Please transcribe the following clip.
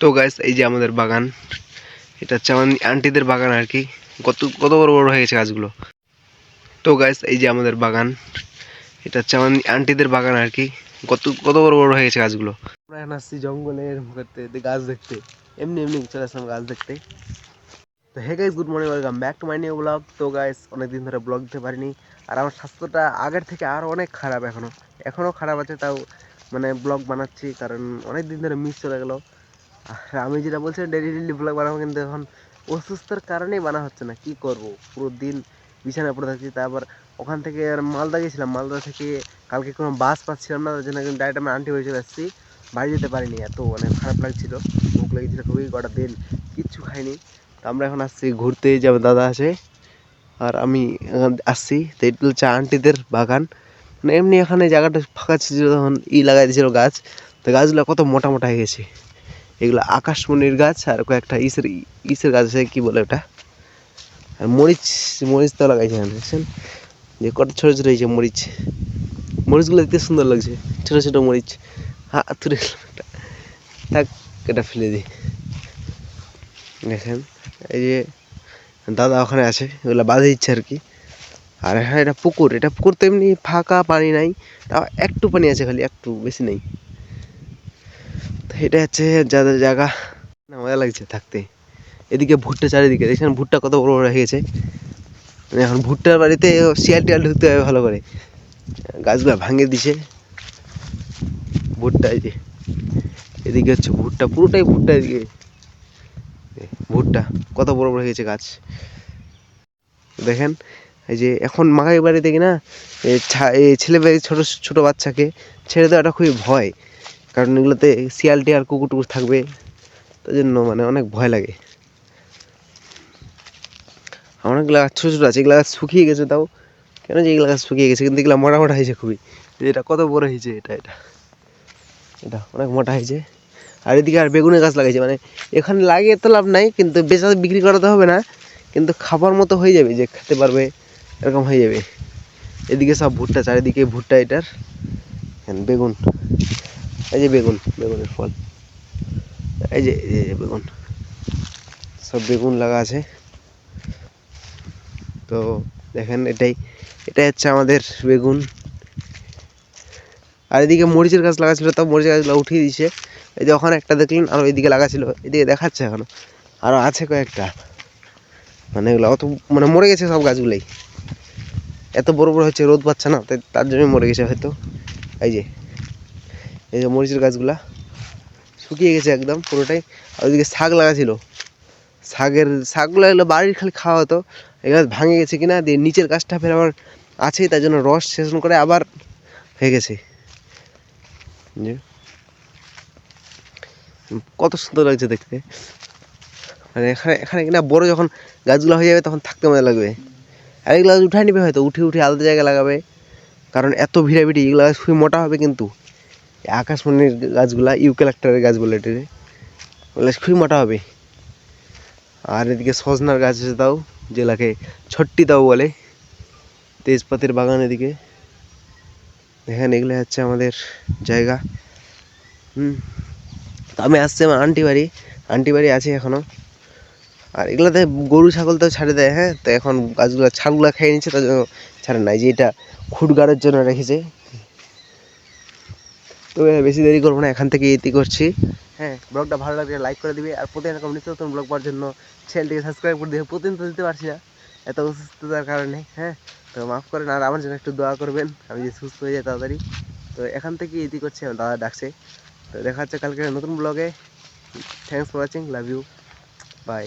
তো গাইস এই যে আমাদের বাগান, এটা হচ্ছে আমার আন্টিদের বাগান আর কি কত কত বড় বড় হয়ে গেছে গাছগুলো। তো গাইস এই যে আমাদের বাগান, এটা হচ্ছে আমার আন্টিদের বাগান আর কি কত কত বড় বড় হয়ে গেছে গাছগুলো। আমরা এখন আসছি জঙ্গলের করতে গাছ দেখতে। এমনি এমনি চলে আসলাম গাছ দেখতে। তো hey guys good morning welcome back to my new vlog তো গাইস অনেকদিন ধরে ব্লগ দিতে পারিনি। আর আমার স্বাস্থ্যটা আগের থেকে আরও অনেক খারাপ এখনও এখনও খারাপ আছে, তাও মানে ব্লগ বানাচ্ছি, কারণ অনেক দিন ধরে মিস চলে গেলো। আর আমি যেটা বলছি ডেলি ডেলি ব্লগ বানাবো কিন্তু এখন অসুস্থতার কারণেই বানা হচ্ছে না, কি করব? পুরো দিন বিছানায় পড়ে থাকছি, তারপর ওখান থেকে আর মালদা গেছিলাম, মালদা থেকে কালকে কোনো বাস পাচ্ছিলাম না, তার জন্য ডাইরেক্ট আমি আন্টি বাড়ি চলে আসছি, বাড়ি যেতে পারিনি, এত মানে খারাপ লাগছিল, ভোক লেগেছিল খুবই, কটা দিন কিচ্ছু খাইনি, তো আমরা এখন আসছি, ঘুরতে যে আমার দাদা আছে আর আমি আসছি, তো এটা হচ্ছে আন্টিদের বাগান মানে এমনি এখানে জায়গাটা ফাঁকা ছিল, তখন ই লাগাই দিয়েছিল গাছ, তো গাছগুলো কত মোটা মোটা হয়ে গেছে। এগুলো আকাশমণির গাছ আর কয়েকটা ইসের ইসের গাছ আছে, কী বলে ওটা? আর মরিচ মরিচ তো লাগাইছে দেখছেন? যে কত ছোটো ছোটো হয়েছে মরিচ। মরিচগুলো দেখতে সুন্দর লাগছে, ছোটো ছোটো মরিচ। হা, তুলে থাক, এটা ফেলে দিই। দেখেন, এই যে দাদা ওখানে আছে ওগুলো বাঁধে দিচ্ছে আর কি। আর হ্যাঁ এটা পুকুর এটা পুকুর তো এমনি ফাঁকা পানি নাই, তাও একটু পানি আছে খালি, একটু বেশি নেই। এটা হচ্ছে যাদের জায়গা না মজা লাগছে থাকতে। এদিকে ভুট্টা চারিদিকে, দেখছেন ভুট্টা কত বড় বড় হয়ে গেছে। মানে এখন ভুট্টার বাড়িতে শিয়াল টিয়াল ঢুকতে হবে ভালো করে। গাছগুলো ভাঙে দিছে। ভুট্টা এই যে, এদিকে হচ্ছে ভুট্টা, পুরোটাই ভুট্টা এদিকে। ভুট্টা, কত বড় বড় হয়ে গেছে গাছ। দেখেন, এই যে এখন মাগাই বাড়িতে দেখি না ছা- এ ছেলে বাড়ি ছোটো ছোটো বাচ্চাকে ছেড়ে দেওয়াটা খুবই ভয়। কারণ এগুলোতে শিয়াল টিয়াল কুকুর টুকুর থাকবে, তার জন্য মানে অনেক ভয় লাগে। অনেকগুলো গাছ ছোটো ছোটো আছে, এগুলো গাছ শুকিয়ে গেছে তাও। কেন যে এগুলো গাছ শুকিয়ে গেছে, কিন্তু এগুলো মোটা মোটা হয়েছে খুবই। এটা কত বড় হয়েছে এটা এটা। এটা অনেক মোটা হয়েছে। আর এদিকে আর বেগুনের গাছ লাগাইছে মানে এখানে লাগিয়ে তো লাভ নাই, কিন্তু বেচা বিক্রি করা তো হবে না, কিন্তু খাবার মতো হয়ে যাবে, যে খেতে পারবে, এরকম হয়ে যাবে। এদিকে সব ভুট্টা, চারিদিকে ভুট্টা এটার বেগুন। এই যে বেগুন, বেগুনের ফল। এই যে এই যে বেগুন। সব বেগুন লাগা আছে। তো দেখেন, এটাই এটাই হচ্ছে আমাদের বেগুন। আর এদিকে মরিচের গাছ লাগা ছিল, তাও মরিচের গাছগুলো উঠিয়ে দিয়েছে। এই যে ওখানে একটা দেখলেন, আর ওইদিকে লাগা ছিল, এদিকে দেখাচ্ছে এখনও। আরও আছে কয়েকটা। মানে এগুলো অত মানে মরে গেছে সব গাছগুলোই। এত বড় বড় হচ্ছে, রোদ পাচ্ছে না, তাই তার জন্যই মরে গেছে হয়তো। এই যে এই যে মরিচের গাছগুলা শুকিয়ে গেছে একদম পুরোটাই। আর ওইদিকে শাক লাগা ছিল। শাকের শাকগুলো এগুলো বাড়ির খালি খাওয়া হতো। এই গাছ ভাঙে গেছে কিনা দিয়ে নিচের গাছটা ফের আবার আছে তার জন্য রস সেচন করে আবার হয়ে গেছে। কত সুন্দর লাগছে দেখতে। মানে এখানে এখানে কিনা বড় যখন গাছগুলো হয়ে যাবে তখন থাকতে মজা লাগবে। আর এগুলো উঠায় নেবে হয়তো, উঠে উঠে আলাদা জায়গায় লাগাবে। কারণ এত ভিড়াভিড়ি, এগুলো গাছ খুবই মোটা হবে কিন্তু। আকাশমণির গাছগুলা ইউক্যালেক্টারের গাছ বলে এটারে ওগুলো খুবই মোটা হবে। আর এদিকে সজনার গাছ আছে তাও যেগুলাকে ছট্টি তাও বলে। তেজপাতের বাগান এদিকে। দেখেন, এগুলো হচ্ছে আমাদের জায়গা। হুম। তো আমি আসছি আমার আন্টি বাড়ি। আন্টি বাড়ি আছে এখনও। আর এগুলোতে গরু, ছাগল তো ছাড়ে দেয় হ্যাঁ? তো এখন গাছগুলো ছালগুলো খেয়ে নিচ্ছে, তার জন্য ছাড়ে না এই যে এটা খুটগাড়ের জন্য রেখেছে। তো বেশি দেরি করব না, এখান থেকে এটি করছি। হ্যাঁ ব্লগটা ভালো লাগলে লাইক করে দিবে, আর প্রতিদিন এরকম নিত্য নতুন ব্লগ পাওয়ার জন্য চ্যানেলটিকে সাবস্ক্রাইব করে দিবে, প্রতিদিন তো দিতে পারছি না। এত অসুস্থতার কারণে হ্যাঁ তো মাফ করেন আর আমার জন্য একটু দোয়া করবেন, আমি যে সুস্থ হয়ে যাই তাড়াতাড়ি। তো এখান থেকে ইতি করছি, আমার দাদা ডাকছে। তো দেখা হচ্ছে কালকে নতুন ব্লগে। Thanks for watching love you bye